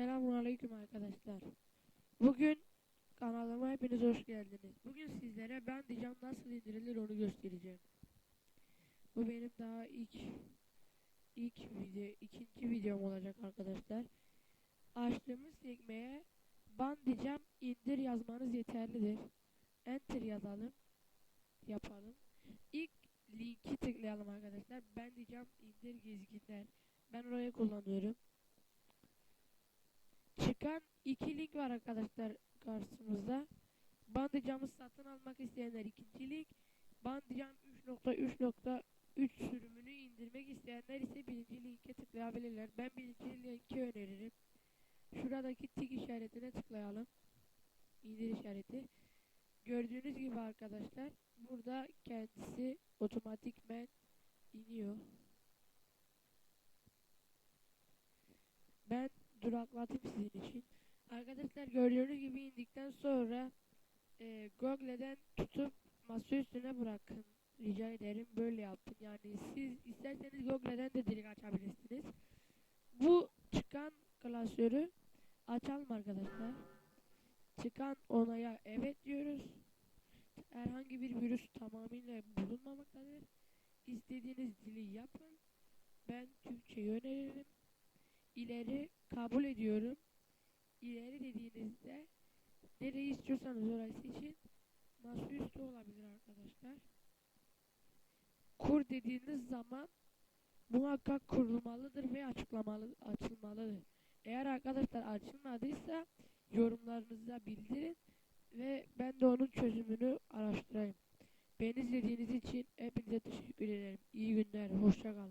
Selamünaleyküm arkadaşlar. Bugün kanalıma hepiniz hoş geldiniz. Bugün sizlere ben diyeceğim nasıl indirilir onu göstereceğim. Bu benim daha ilk ilk video, ikinci videom olacak arkadaşlar. Açtığımız sekmeye ban diyeceğim indir yazmanız yeterlidir. Enter yazalım. Yapalım. İlk linki tıklayalım arkadaşlar. Ben diyeceğim indir gezginler. Ben orayı kullanıyorum. Çıkan iki link var arkadaşlar karşımızda. Bandicamı satın almak isteyenler ikinci link. Bandicam 3.3.3 sürümünü indirmek isteyenler ise birinci linke tıklayabilirler. Ben birinci linki öneririm. Şuradaki tik işaretine tıklayalım. İndir işareti. Gördüğünüz gibi arkadaşlar burada kendisi otomatikmen iniyor. Ben duraklatayım sizin için. Arkadaşlar gördüğünüz gibi indikten sonra e, Google'den tutup masa üstüne bırakın. Rica ederim böyle yapın. Yani siz isterseniz Google'den de direkt açabilirsiniz. Bu çıkan klasörü açalım arkadaşlar. Çıkan onaya evet diyoruz. Herhangi bir virüs tamamıyla bulunmamaktadır. İstediğiniz dili yapın. Ben Türkçeyi öneririm ileri kabul ediyorum. İleri dediğinizde nereyi istiyorsanız orası için masaüstü olabilir arkadaşlar. Kur dediğiniz zaman muhakkak kurulmalıdır ve açıklamalı açılmalıdır. Eğer arkadaşlar açılmadıysa yorumlarınızda bildirin ve ben de onun çözümünü araştırayım. Beni izlediğiniz için hepinize teşekkür ederim. İyi günler, hoşça kalın.